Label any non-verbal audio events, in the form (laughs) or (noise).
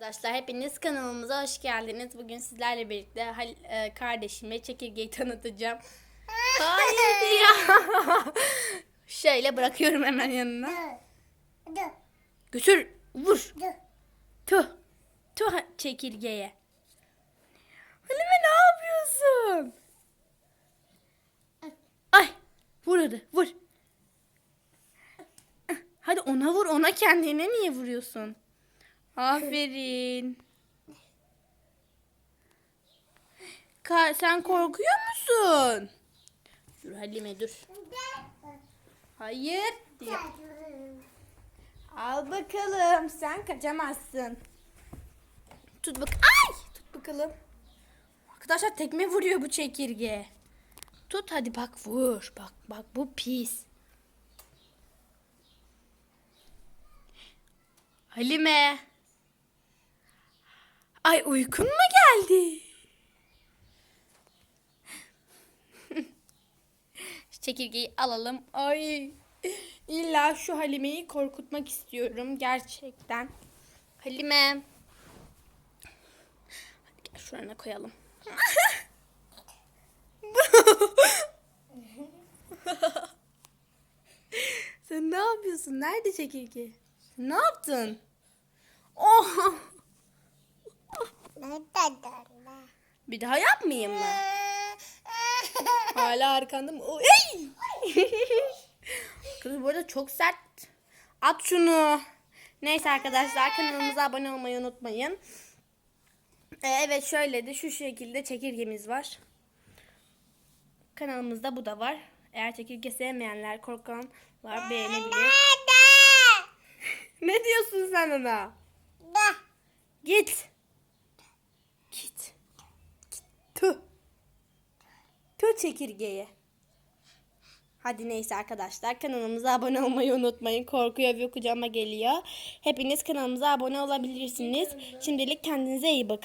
Arkadaşlar hepiniz kanalımıza hoş geldiniz. Bugün sizlerle birlikte Hal- e, kardeşime çekirgeyi (laughs) tanıtacağım. Hayır (laughs) ya. Şöyle bırakıyorum hemen yanına. Götür, vur. Tuh ha- çekirgeye. Halime ne yapıyorsun? Ay, vur hadi, vur. Hadi ona vur, ona kendine niye vuruyorsun? Aferin. Ka- sen korkuyor musun? Dur Halime dur. Hayır. diye. Al bakalım. Sen kaçamazsın. Tut bak. Ay! Tut bakalım. Arkadaşlar tekme vuruyor bu çekirge. Tut hadi bak vur. Bak bak bu pis. Halime. Ay uykun mu geldi? (laughs) Şu Çekirgeyi alalım. Ay. İlla şu Halime'yi korkutmak istiyorum gerçekten. Halime. Hadi gel şurana koyalım. (laughs) Sen ne yapıyorsun? Nerede çekirge? Ne yaptın? Oh! Bir daha yapmayayım mı? (laughs) Hala arkanda mı? Ey! Kız bu arada çok sert. At şunu. Neyse arkadaşlar kanalımıza abone olmayı unutmayın. Ee, evet şöyle de şu şekilde çekirgemiz var. Kanalımızda bu da var. Eğer çekirge sevmeyenler, korkanlar beğenebilir. (laughs) Ne diyorsun sen ona? Git. Git. Tüh. Tüh çekirgeye. Hadi neyse arkadaşlar kanalımıza abone olmayı unutmayın. Korkuyor ve kucağıma geliyor. Hepiniz kanalımıza abone olabilirsiniz. Şimdilik kendinize iyi bakın.